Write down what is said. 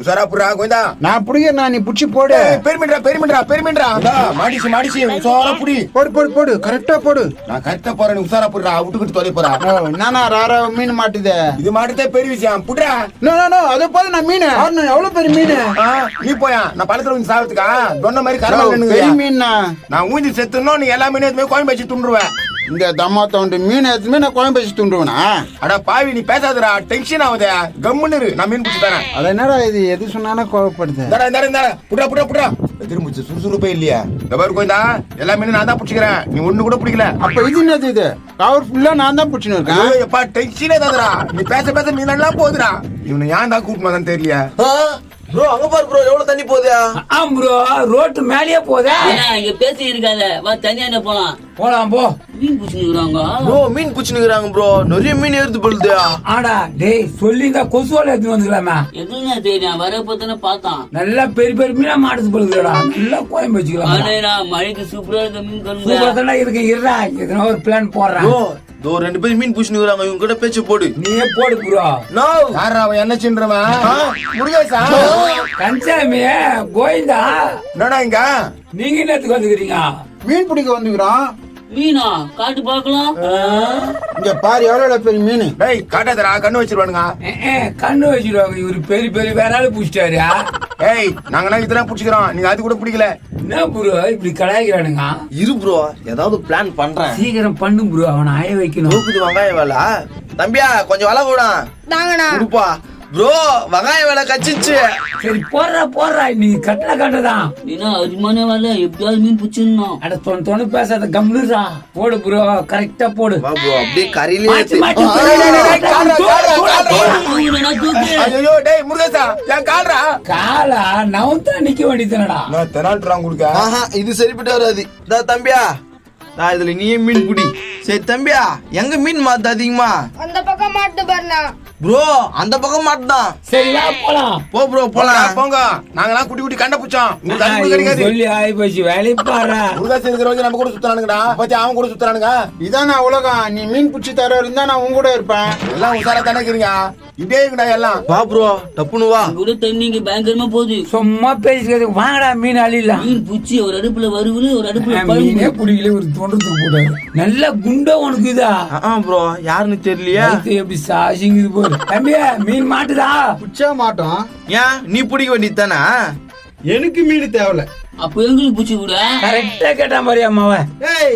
உசாரா புறா கோயந்தா நான் பிடிக்கிறேன் நீ புடிச்சு போடு. பெருமின்றா பெருமின்றா பெருமின்றா. மாடிச்சு மாடிச்சு உசாரா புடி. போடு போடு போடு கரெக்டா போடு. நான் கரெக்டா போறேன் உசாரா புடுறா விட்டுக்கிட்டு தொலை போறா. நானா ராரா மீன் மாட்டுதே? இது மாட்டுதே பெரிய விஷயம் புடுறா. நோ நோ நோ அது போது நான் மீன். எவ்வளவு பெரிய மீன்? நீ போயா நான் பழத்துல வந்து சாப்பிட்டுக்கா சொன்ன மாதிரி கரமா பெரிய மீன்னா? நான் ஊஞ்சி செத்துனோம் நீ எல்லா எதுவுமே கோயம்பு வச்சு துண்டுருவேன் இந்த தம்மா தோண்டு மீன் எடுத்துமே நான் குழம்பு வச்சு துண்டுவேனா அட பாவி நீ பேசாதடா. டென்ஷன் ஆகுதே. கம்முன்னு இரு. நான் மீன் பிடிச்சி தரேன். அது என்னடா இது? எது சொன்னாலும் கோவப்படுது. இந்தாடா இந்தாடா இந்தாடா. புடா புடா புடா திரும்பிச்சு சுறுசுறுப்பே இல்லையா. இந்த பாரு கோயந்தா எல்லா மீனும் நான் தான் பிடிச்சிக்கிறேன். நீ ஒண்ணு கூட பிடிக்கல. அப்ப இது என்னது இது? கவர் ஃபுல்லா நான் தான் பிடிச்சின்னு இருக்கேன். எப்பா டென்ஷனே தாதடா நீ பேச பேச மீனெல்லாம் போகுதுடா. இவனை ஏன் தான் கூப்பிட்டு வந்தான்னு தெரியல ப்ரோ அங்க பாரு ப்ரோ எவ்வளவு தண்ணி போகுதா? ஆ ப்ரோ ரோட்டு மேலேயே போதே இங்க பேசி இருக்காத வா தனியா போலாம்? போலாம் போ. மீன் பிடிச்சிருக்காங்க ப்ரோ மீன் பிடிச்சுனுக்குறாங்க ப்ரோ. நிறைய மீன் ஏறுது பொழுதா. ஆடா டேய் சொல்லிங்க கொசுவால எடுத்து வந்துக்கலாமே. எதுனா தெரியும் வர பத்தின பார்த்தான் நல்லா பெரிய பெரிய மீனா மாட்டுது போலுதுடா நல்லா கோயம்பு வச்சுக்கலாம். மழைக்கு சூப்பரா இருக்க மீன் சூப்பரா இருக்கு. இருடா எதனா ஒரு பிளான் போடுறேன். இதோ ரெண்டு பேரும் மீன் பிடிச்சுனுக்குறாங்க இவங்க கிட்ட பேச்சு போடு. நீயே போடு ப்ரோ நோ. யாரா அவன் என்ன சின்றவன்? முருகேசா? கன்சாமி கோயிந்தா என்னடா இங்க? நீங்க என்னத்துக்கு வந்துக்கிறீங்க? மீன் பிடிக்க வந்துக்கிறோம் மீனா காட்டு பார்க்கலாம். இங்க பாரு எவ்வளவு பெரிய மீன். டேய் காட்டாதடா கண்ணு வச்சிருவானுங்க. கண்ணு வச்சிருவாங்க. இவரு பெரிய பெரிய வேற ஆளு பிடிச்சிட்டாரு ஏய் நாங்களாம் இதெல்லாம் பிடிச்சிக்கிறோம். நீங்க அது கூட பிடிக்கல. என்ன ப்ரோ இப்படி கலாய்க்கிறானுங்க. இரு ப்ரோ ஏதாவது பிளான் பண்றேன். சீக்கிரம் பண்ணு ப்ரோ அவனை ஆய வைக்கணும். நோக்குது வெங்காய வேலை. தம்பியா கொஞ்சம் வலை கூட தாங்கண்ணா. கொடுப்பா. ப்ரோ வெங்காய வேலை கச்சிச்சு. சரி போடுறா போடுறா. நீ கட்டல கட்டதான் ஏன்னா அருமான வேலை. எப்படியாவது மீன் பிடிச்சிடணும். அட தொண தொண பேசாத கம்னுடா போடு ப்ரோ கரெக்டா போடு. வா ப்ரோ அப்படியே கரையிலே ஐயோ டேய் முருகேசா என் கால்ரா? காலா நவுத்தா நிக்க வேண்டியதுனடா. நான் தெனால்ட்றான் கொடுக்க. ஆஹா இது சரிப்பட்டு வராது. டா தம்பியா நான் இதுல நீயே மீன் பிடி சரி தம்பியா எங்க மீன் மாத்து அதிகமா? அந்த பக்கம் மாட்டு பாருண்ணா. ப்ரோ அந்த பக்கம் மாட்டுதான். சரி போலாம். போ ப்ரோ போலாம். போங்க நாங்கெல்லாம் குட்டி குட்டி கண்ட புச்சோம் கூட சொல்லி ஆயி போச்சு வேலையை பாரு. முருகேசன் இருக்கிறவங்க நம்ம கூட சுத்துறானுங்கடா. பத்தி அவன் கூட சுத்துறானுங்க. இதான் நான் உலகம். நீ மீன் பிடிச்சி தர இருந்தா நான் உன் கூட இருப்பேன். எல்லாம் உசாரா தானே இருக்கிறீங்க இப்படியே இருக்குடா எல்லாம். வா ப்ரோ டப்புனு வா. கூட தண்ணி இங்க பயங்கரமா போகுது. சும்மா பேசிக்கிறது வாங்கடா மீன் அழிலாம் மீன் பூச்சி ஒரு அடுப்புல வருகுது ஒரு அடுப்புல மீனே பிடிக்கல ஒரு தொண்டத்துக்கு போட்டாரு. நல்ல குண்டா உனக்கு இதா. ஆ ப்ரோ யாருன்னு தெரியலையா. வயித்து எப்படி சாசிங்குது போடு தம்பியா மீன் மாட்டுதா? பிடிச்சா மாட்டோம். ஏன்? நீ பிடிக்க வேண்டியது தானே? எனக்கு மீன் தேவையில்ல. அப்ப எங்களுக்கு பூச்சி கூட. கரெக்டா கேட்டா மாதிரி அம்மாவன் ஏய்